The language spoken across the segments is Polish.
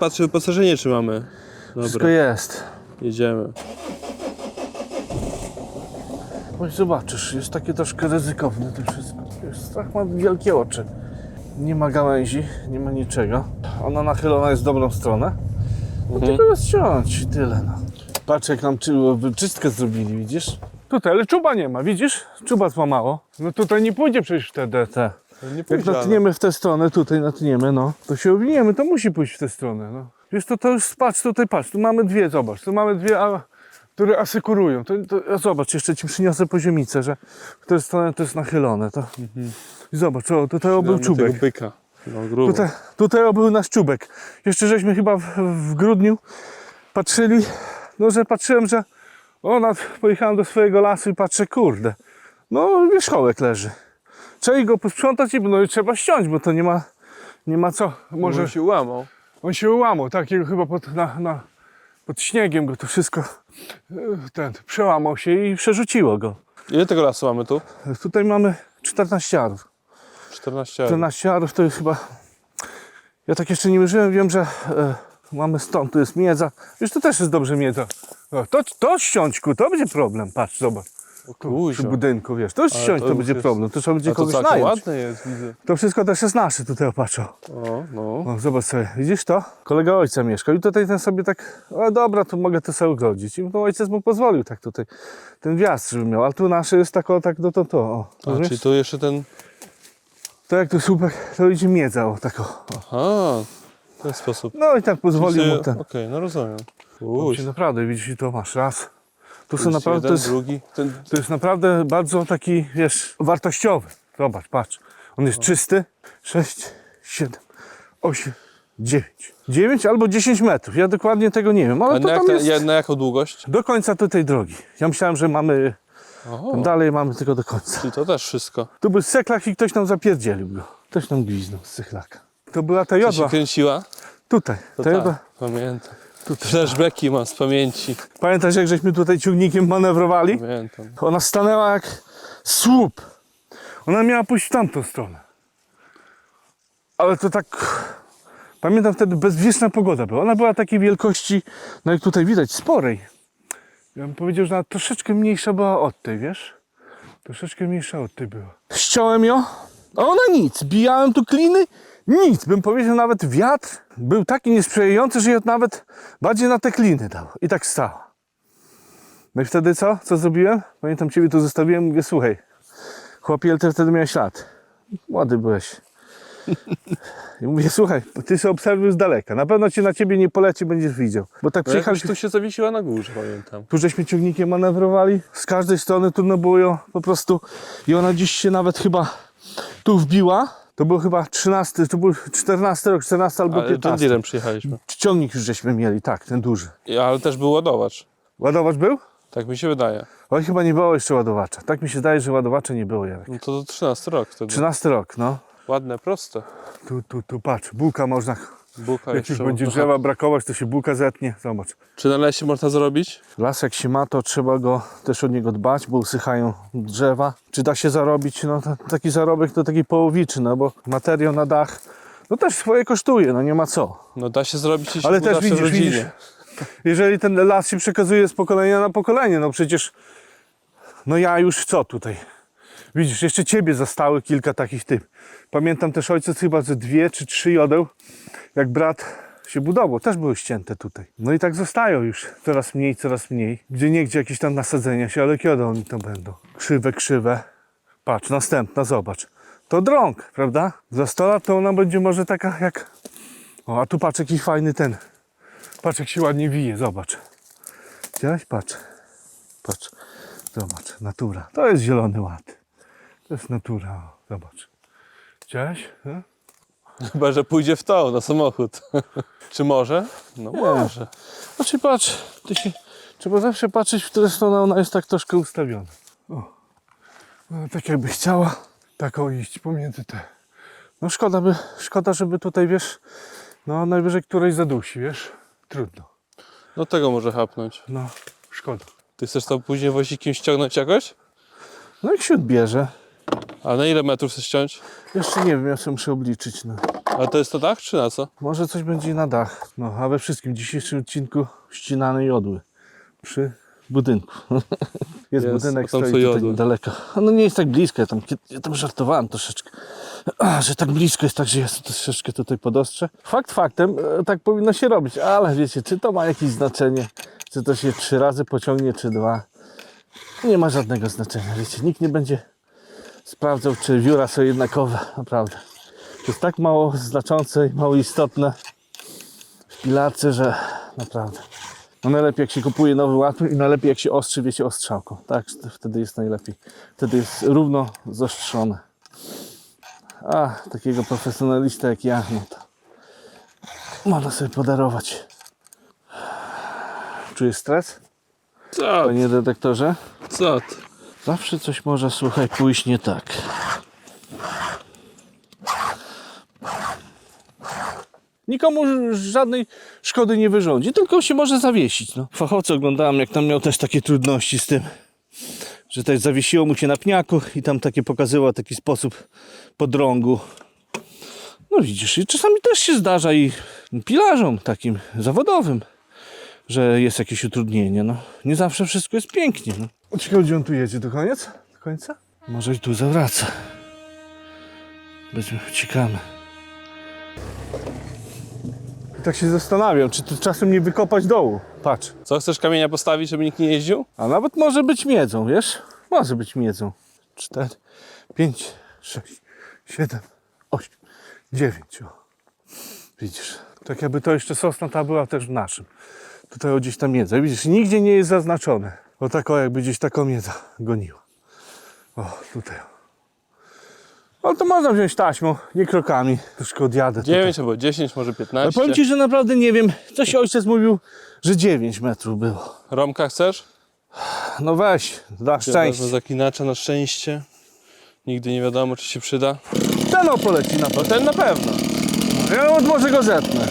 Patrzę wyposażenie, czy mamy. Wszystko Dobra, jest. jedziemy. Chodź zobaczysz, jest takie troszkę ryzykowne to wszystko. Wiesz, strach ma wielkie oczy. Nie ma gałęzi, nie ma niczego. Ona nachylona jest w dobrą stronę. No Mhm. tylko ją ściąć i tyle no. Patrz jak nam czy, czystkę zrobili, widzisz? Tutaj, ale czuba nie ma, widzisz? Czuba złamało. No tutaj nie pójdzie przecież w te DT. Nie Jak natniemy w tę stronę, tutaj natniemy, no, to się owiniemy, to musi pójść w tę stronę, no. Wiesz, to, to już patrz, tutaj patrz, tu mamy dwie, zobacz, tu mamy dwie, a, które asykurują. To, to, zobacz, jeszcze ci przyniosę poziomicę, że w tę stronę to jest nachylone, to. I zobacz, o, tutaj obył czubek. Tego byka. No grubo. Tutaj, tutaj obył nasz czubek. Jeszcze żeśmy chyba w, w grudniu patrzyli, no, że patrzyłem, że o, nad, pojechałem do swojego lasu i patrzę, kurde, no wierzchołek leży. Trzeba go posprzątać i no, i trzeba ściąć, bo to nie ma, nie ma co. Może Może się łamał. on się ułamał, takiego chyba pod, na, na, pod śniegiem go to wszystko e, ten, przełamał się i przerzuciło go. Ile tego lasu mamy tu? Tutaj mamy 14 arów. 14 lat. 14 arów to jest chyba. Ja tak jeszcze nie mierzyłem, wiem, że e, mamy stąd, tu jest miedza. Wiesz, to też jest dobrze miedza. O, to, to ściąćku, to będzie problem. Patrz, zobacz. Tu, przy budynku, wiesz, to Ale ściąć, to to, już będzie jest- problem. To trzeba będzie A to kogoś nająć. ładne jest, widzę. To wszystko też jest nasze tutaj, opatrzą. O, no. O, zobacz sobie, widzisz to? Kolega ojca mieszkał i tutaj ten sobie tak, o dobra, to mogę to sobie ugodzić. I to ojciec mu pozwolił tak tutaj, ten wjazd, żeby miał, ale tu nasze jest tak o, tak do to, to, o. A, rozumiesz? czyli tu jeszcze ten... To jak tu słupek, to idzie miedza, o, tak o. Aha, w ten sposób. No i tak pozwolił mu ten. Okej, no rozumiem. Uj. Naprawdę, widzisz, i to masz raz. Tu są naprawdę, to jeden, jest, drugi. Ten, to jest naprawdę bardzo taki, wiesz, wartościowy. Zobacz, patrz. On No. jest czysty. 6, 7, 8, 9. 9 albo 10 metrów. Ja dokładnie tego nie wiem, ale a to na, jak, tam jest na, na jaką długość? do końca tutaj drogi. Ja myślałem, że mamy, tam dalej mamy tylko do końca. czyli to też wszystko. Tu był seklak i ktoś nam zapierdzielił go. Ktoś nam gwiznął z seklaka. To była ta To się jodła. kręciła? Tutaj. To Ta jodła. tak, pamiętam. Flashbacki mam z pamięci. Pamiętasz, jak żeśmy tutaj ciągnikiem manewrowali? Pamiętam. Ona stanęła jak słup. Ona miała pójść w tamtą stronę. Ale to tak. Pamiętam wtedy bezwieczna pogoda była. Ona była takiej wielkości, no jak tutaj widać, sporej. Ja bym powiedział, że nawet troszeczkę mniejsza była od tej, wiesz? Troszeczkę mniejsza od tej była. Ściąłem ją, a ona nic. Bijałem tu kliny, nic. Bym powiedział, nawet wiatr był taki niesprzyjający, że ją nawet bardziej na te kliny dał. I tak stała. No i wtedy co? Co zrobiłem? Pamiętam ciebie tu zostawiłem, mówię, słuchaj, chłopie, ty wtedy miałeś lat? Młody byłeś. I mówię, słuchaj, ty sobie obserwuj z daleka. Na pewno cię na ciebie nie poleci, będziesz widział. Bo tak No przyjechałeś, tu się zawiesiła na górze, pamiętam. tu żeśmy ciągnikiem manewrowali. Z każdej strony trudno było ją po prostu. I ona dziś się nawet chyba tu wbiła. To był chyba 13, to był 14 rok, 14 albo Ale John 15. Deerem przyjechaliśmy. Ciągnik już żeśmy mieli, tak, ten duży. I- Ale też był ładowacz. Ładowacz był? Tak mi się wydaje. Oj, chyba nie było jeszcze ładowacza. Tak mi się daje, że ładowacza nie było, Jarek. No to 13 rok wtedy. 13 rok, no. Ładne, proste. Tu, tu, tu, patrz, bułka można, Buka jak już będzie można- drzewa brakować, to się bułka zetnie, zobacz. Czy na lesie można zarobić? Las jak się ma, to trzeba go też o niego dbać, bo usychają drzewa. Czy da się zarobić? No taki zarobek to taki połowiczy, no bo materiał na dach, no też swoje kosztuje, no nie ma co. No da się zrobić, jeśli Ale uda też się widzisz, rodzinie. widzisz, jeżeli ten las się przekazuje z pokolenia na pokolenie, no przecież, no ja już co tutaj? Widzisz, jeszcze ciebie zostały kilka takich typ. Pamiętam też ojciec chyba ze dwie czy trzy jodeł, jak brat się budował, też były ścięte tutaj. No i tak zostają już coraz mniej, coraz mniej. Gdzie niegdzie jakieś tam nasadzenia się, ale kiedy oni to będą? Krzywe, krzywe. Patrz, następna, zobacz. To drąg, prawda? Za 100 lat to ona będzie może taka jak... O, a tu patrz jaki fajny ten. Patrz jak się ładnie wije, zobacz. Widziałeś? Patrz. Patrz. Zobacz, natura. To jest zielony ład. To jest natura, zobacz. Widziałeś? No? Chyba, że pójdzie w to, na samochód. Czy może? No może. Znaczy patrz, ty się, trzeba zawsze patrzeć, w którą stronę ona jest tak troszkę ustawiona. O. No, tak jakby chciała taką iść pomiędzy te. No szkoda by, szkoda, żeby tutaj, wiesz, no najwyżej której zadusi, wiesz? Trudno. No tego może chapnąć. No, szkoda. Ty chcesz to później wozikiem ściągnąć jakoś? No jak się odbierze? A na ile metrów chcesz ściąć? Jeszcze nie wiem, ja sobie muszę obliczyć. No. A to jest to tak, czy na co? Może coś będzie na dach. No, a we wszystkim w dzisiejszym odcinku ścinane jodły przy budynku. Jest, Jest, budynek, stoi tutaj jodły. niedaleko. No nie jest tak blisko, ja tam, ja tam żartowałem troszeczkę. A, że tak blisko jest tak, że jest troszeczkę tutaj podostrze. Fakt faktem, e, tak powinno się robić, ale wiecie, czy to ma jakieś znaczenie, czy to się trzy razy pociągnie, czy dwa. Nie ma żadnego znaczenia, wiecie, nikt nie będzie sprawdzał, czy wióra są jednakowe, naprawdę. To jest tak mało znaczące i mało istotne w pilarce, że naprawdę. No najlepiej jak się kupuje nowy łatwy i najlepiej jak się ostrzy, wiecie, ostrzałką. Tak, wtedy jest najlepiej. Wtedy jest równo zaostrzone. A takiego profesjonalista jak ja, no to można sobie podarować. Czujesz stres, Co? panie redaktorze? Co ty? Zawsze coś może, słuchaj, pójść nie tak. Nikomu żadnej szkody nie wyrządzi, tylko się może zawiesić. No. Fachowcy oglądałem, jak tam miał też takie trudności z tym, że też zawiesiło mu się na pniaku i tam takie pokazywał taki sposób podrągu. No widzisz, i czasami też się zdarza i pilarzom takim zawodowym, że jest jakieś utrudnienie. No. Nie zawsze wszystko jest pięknie. No. Ciekawe, gdzie on tu jedzie? Do koniec? Do końca? Może i tu zawraca. Będziemy ciekawe. I tak się zastanawiam, czy tu czasem nie wykopać dołu. Patrz. Co, chcesz kamienia postawić, żeby nikt nie jeździł? A nawet może być miedzą, wiesz? Może być miedzą. Cztery, pięć, sześć, siedem, osiem, dziewięć. O. Widzisz, tak jakby to jeszcze sosna ta była też w naszym. Tutaj o gdzieś ta miedza. Widzisz, nigdzie nie jest zaznaczone. O tak o, jakby gdzieś taką miedza goniła. O, tutaj. o. Ale to można wziąć taśmą, nie krokami. Troszkę odjadę. tutaj. 9 albo 10, może Ale 15. powiem Ci, że naprawdę nie wiem. Coś ojciec mówił, że 9 metrów było. Romka chcesz? No weź, da szczęście. wezmę zaklinacza na szczęście. Nigdy nie wiadomo, czy się przyda. Ten o poleci na No ten na pewno. Ja od może go zetnę.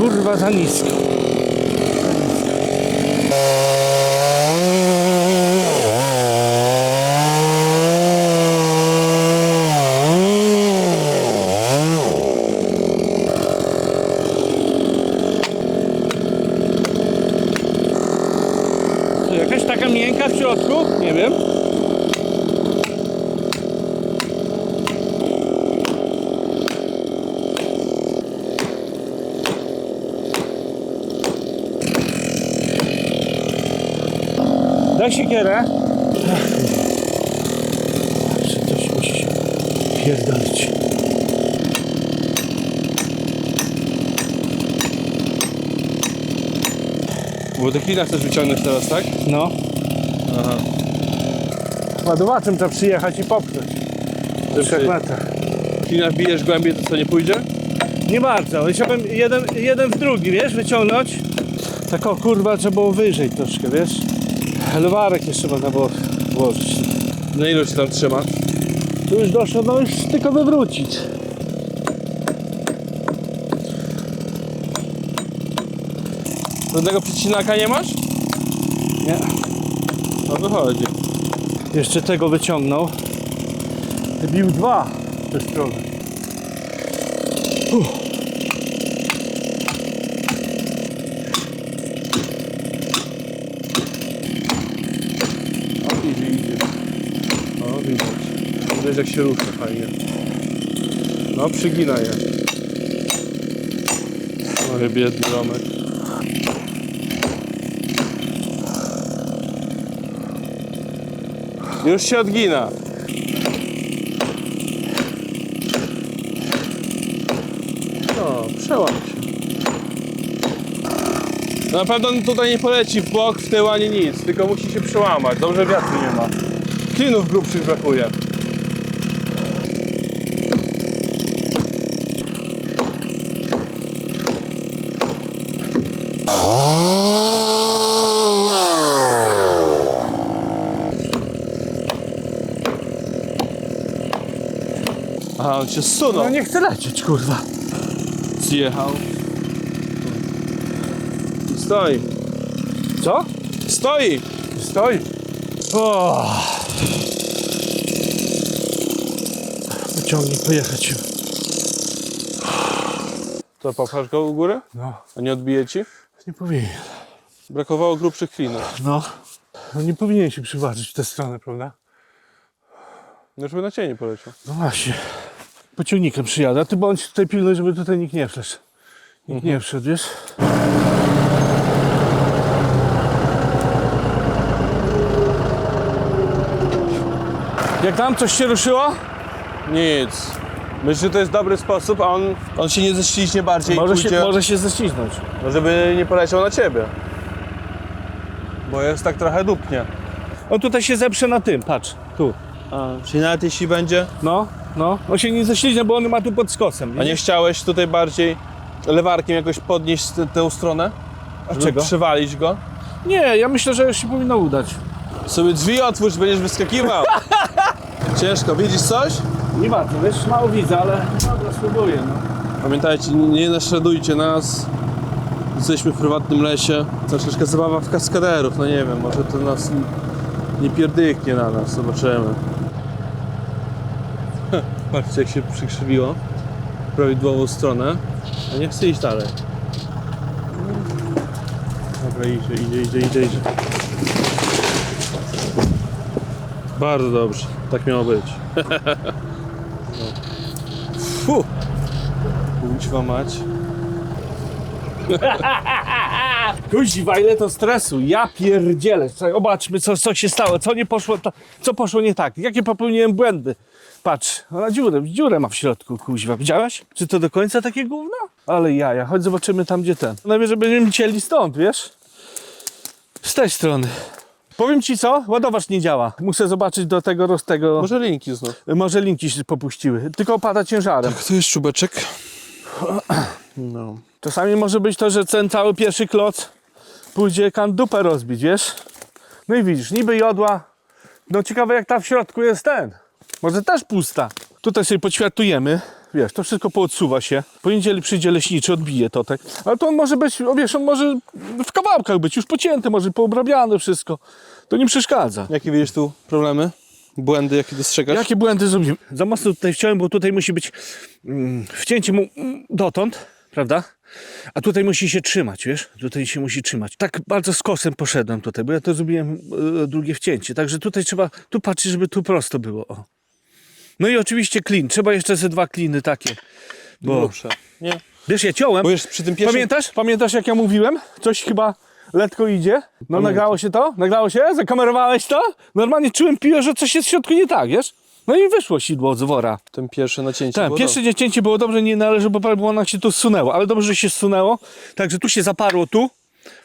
Kurwa za nisko. Tu Jakaś taka miękka w środku? Nie wiem. Daj siekierę. Czy coś musi się pierdolić. Bo klina chcesz wyciągnąć teraz, tak? No. Aha. Ładowaczem trzeba przyjechać i popchnąć. 3 przy- metrach. Klina wbijesz głębiej, to co nie pójdzie? Nie bardzo, chciałbym jeden, jeden w drugi, wiesz, wyciągnąć. Tak o kurwa, trzeba było wyżej troszkę, wiesz. Lewarek jeszcze można było włożyć. Na ilu się tam trzyma? Tu już doszło, no już tylko wywrócić. Żadnego przecinaka nie masz? Nie. No wychodzi. Jeszcze tego wyciągnął. Bił dwa te strony. Uff. O, idzie, idzie. O, widać. Widać jak się rusza fajnie. No, przygina je. Oj, biedny Romek. Już się odgina. przełam się. Na pewno tutaj nie poleci w bok, w tył ani nic, tylko musi się przełamać. Dobrze wiatru nie ma. Klinów grubszych brakuje. Aha, on się zsunął. No nie chcę lecieć, kurwa. Zjechał. Stoi. Co? Stoi! Stoi. O. Wyciągnij, pojechać. To popchasz go u góry? No, A nie odbije ci? nie powinien. Brakowało grubszych klinów. No. No nie powinien się przyważyć w tę stronę, prawda? No żeby na ciebie nie poleciał. No właśnie. Pociągnikiem przyjadę, a ty bądź tutaj pilnuj, żeby tutaj nikt nie wszedł. Nikt nie wszedł, wiesz? Jak tam coś się ruszyło? Nic. Myślę, że to jest dobry sposób, a on, on się nie ześliźnie bardziej Może i się, pójdzie, może się ześliznąć. no żeby nie poleciał na ciebie. Bo jest tak trochę dupnie. On tutaj się zeprze na tym, patrz, tu. A, czyli nawet jeśli będzie... No, no. On się nie ześliznie, bo on ma tu pod skosem. A nie chciałeś tutaj bardziej lewarkiem jakoś podnieść tę- tę stronę? A Żeby czego? przywalić go? Nie, ja myślę, że już się powinno udać. Sobie drzwi otwórz, będziesz wyskakiwał. Ciężko, widzisz coś? Nie bardzo, wiesz, mało widzę, ale dobra, spróbuję, no. Pamiętajcie, nie naśladujcie nas. Jesteśmy w prywatnym lesie. Troszeczkę zabawa w kaskaderów, no nie wiem, może to nas nie, nie pierdyknie na nas, zobaczymy. Patrzcie jak się przykrzywiło w prawidłową stronę. A nie chcę iść dalej. Dobra, idzie, idzie, idzie, idzie, idzie. Bardzo dobrze, tak miało być. Kuźwa mać. Kuźwa, ile to stresu, ja pierdzielę. Zobaczmy, co, co się stało, co nie poszło, ta, co poszło nie tak, jakie popełniłem błędy. Patrz, ona dziurę, dziurę ma w środku, kuźwa. Widziałeś? Czy to do końca takie gówno? Ale jaja, chodź zobaczymy tam, gdzie ten. Najwyżej będziemy cieli stąd, wiesz? Z tej strony. Powiem ci co, ładowacz nie działa. Muszę zobaczyć do tego roz tego. Może, linki znów. może linki się popuściły. Tylko opada ciężarem. Tu jest czubeczek. No. Czasami może być to, że ten cały pierwszy kloc pójdzie kan dupę rozbić, wiesz? No i widzisz, niby jodła. No ciekawe jak ta w środku jest ten. Może też pusta. Tutaj sobie podświatujemy. Wiesz, to wszystko poodsuwa się. Poniedzieli przyjdzie leśniczy, odbije to tak. Ale to on może być, wiesz, on może w kawałkach być, już pocięty, może poobrabiane wszystko. To nie przeszkadza. Jakie widzisz tu problemy? Błędy, jakie dostrzegasz? Jakie błędy zrobiłem? Za mocno tutaj wciąłem, bo tutaj musi być mm, wcięcie mu mm, dotąd, prawda? A tutaj musi się trzymać, wiesz? Tutaj się musi trzymać. Tak bardzo z kosem poszedłem tutaj, bo ja to zrobiłem e, drugie wcięcie. Także tutaj trzeba, tu patrzeć, żeby tu prosto było. O. No i oczywiście klin. Trzeba jeszcze ze dwa kliny takie. Bo, Grubsze. Nie. wiesz, ja ciąłem. Bo już przy tym pierwszym... Pamiętasz? Pamiętasz jak ja mówiłem? Coś chyba letko idzie. No nagrało się to? Nagrało się? Zakamerowałeś to? Normalnie czułem piłę, że coś jest w środku nie tak, wiesz? No i wyszło sidło z wora. Ten pierwsze nacięcie Tak, było pierwsze cięcie było dobrze, nie należy, bo ona się tu zsunęło, ale dobrze, że się zsunęło. Także tu się zaparło tu,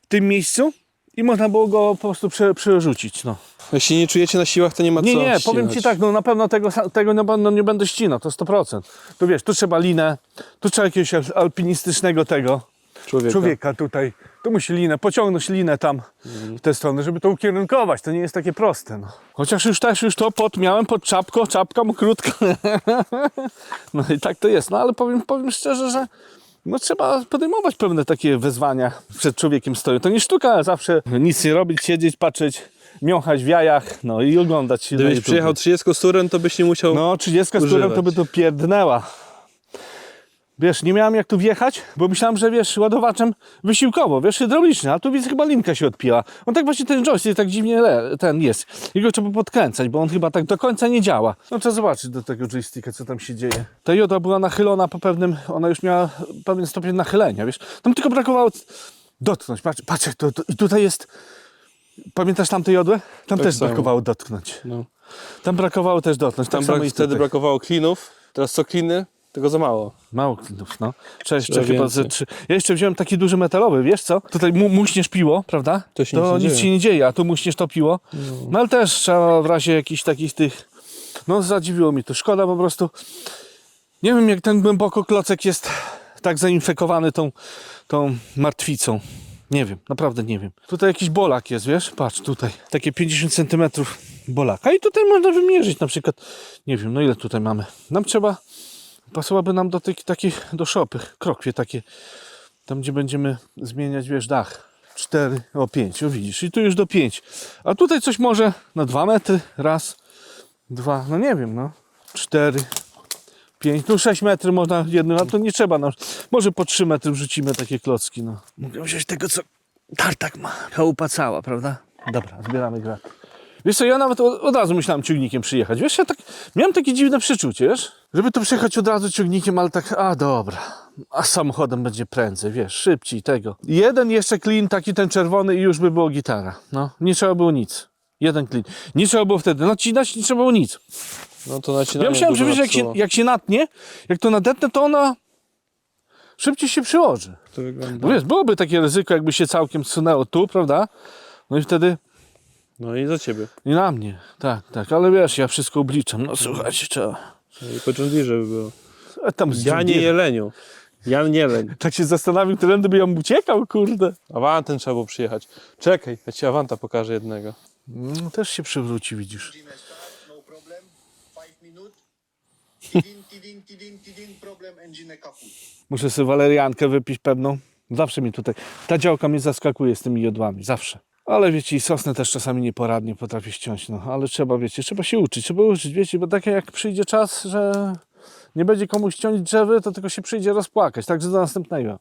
w tym miejscu i można było go po prostu prze, przerzucić, no. Jeśli nie czujecie na siłach, to nie ma Nie, co nie, powiem Ci tak, no na pewno tego, tego na pewno nie będę ścinał, to 100%. Tu wiesz, tu trzeba linę, tu trzeba jakiegoś al- alpinistycznego tego Człowieka. człowieka tutaj. Tu musi linę, pociągnąć linę tam w tę stronę, żeby to ukierunkować. To nie jest takie proste. No. Chociaż już też już to pod, miałem pod czapką, czapka mu krótka. no i tak to jest. No ale powiem, powiem szczerze, że no, trzeba podejmować pewne takie wyzwania przed człowiekiem stoją. To nie sztuka zawsze nic nie robić, siedzieć, patrzeć, miąchać w jajach, no i oglądać Gdybyś przyjechał 30 z turem, to byś nie musiał... No, 30 z to by to pierdnęła. Wiesz, nie miałem jak tu wjechać, bo myślałem, że wiesz, ładowaczem wysiłkowo, wiesz, hydraulicznie, a tu widzę chyba linka się odpiła. On tak właśnie ten joystick tak dziwnie le, ten jest. Jego trzeba podkręcać, bo on chyba tak do końca nie działa. No trzeba zobaczyć do tego joysticka, co tam się dzieje. Ta joda była nachylona po pewnym, ona już miała pewien stopień nachylenia, wiesz. Tam tylko brakowało dotknąć. Patrz, patrz to, to, i tutaj jest, pamiętasz tamte jodłę? Tam Tak też samo. brakowało dotknąć. No. Tam brakowało też dotknąć. Tam tak brak, i wtedy brakowało klinów. Teraz co kliny? Tego za mało. Mało klintów, no. Trzeba jeszcze chyba ze trzy. Ja jeszcze wziąłem taki duży metalowy, wiesz co? Tutaj mu, muśniesz piło, prawda? To się nic nie nic dzieje. się nie dzieje, a tu muśniesz to piło. No ale też trzeba w razie jakichś takich tych... No zadziwiło mi to. Szkoda po prostu. Nie wiem jak ten głęboko klocek jest tak zainfekowany tą, tą martwicą. Nie wiem, naprawdę nie wiem. Tutaj jakiś bolak jest, wiesz? Patrz, tutaj. Takie 50 cm bolaka. I tutaj można wymierzyć na przykład, nie wiem, no ile tutaj mamy. Nam trzeba, pasowałoby nam do tych takich, do szopy, krokwie takie, tam gdzie będziemy zmieniać, wiesz, dach. 4, o 5, o widzisz, i tu już do 5. A tutaj coś może na 2 metry, raz, dwa, no nie wiem, no, 4, 5, no 6 metrów można jednym, a to nie trzeba nam, może po 3 metry wrzucimy takie klocki, no. Mogę wziąć tego, co tartak ma, chałupa cała, prawda? Dobra, zbieramy grat. Wiesz co, ja nawet od, od razu myślałem ciągnikiem przyjechać. Wiesz, ja tak miałem takie dziwne przeczucie, wiesz? Żeby tu przyjechać od razu ciągnikiem, ale tak, a dobra. A samochodem będzie prędzej, wiesz, szybciej tego. Jeden jeszcze klin, taki ten czerwony i już by było gitara. No, nie trzeba było nic. Jeden klin. Nie trzeba było wtedy nacinać, nie trzeba było nic. No to nacinanie Ja myślałem, że dużo wiesz, jak się, napsuło. jak się natnie, jak to nadetnę, to ona szybciej się przyłoży. to wygląda. Bo wiesz, byłoby takie ryzyko, jakby się całkiem zsunęło tu, prawda? No i wtedy No i za ciebie. nie na mnie. Tak, tak, ale wiesz, ja wszystko obliczam. No słuchajcie, trzeba. No i po John Deere, żeby było. A tam z Ja nie John Deere. jeleniu. Jan nie leń. Tak się zastanawiam, którędy by ją uciekał, kurde. Awantem trzeba było przyjechać. Czekaj, ja ci Awanta pokażę jednego. No, też się przywróci, widzisz. Jimmy start, no problem. Five minutes. Tidin, tidin, tidin, tidin, problem, engine kaput. Muszę sobie waleriankę wypić pewną. Zawsze mi tutaj, ta działka mnie zaskakuje z tymi jodłami, zawsze. Ale wiecie, i sosnę też czasami nieporadnie potrafi ściąć, no. Ale trzeba, wiecie, trzeba się uczyć, trzeba uczyć, wiecie, bo tak jak przyjdzie czas, że nie będzie komuś ściąć drzewy, to tylko się przyjdzie rozpłakać, także do następnego.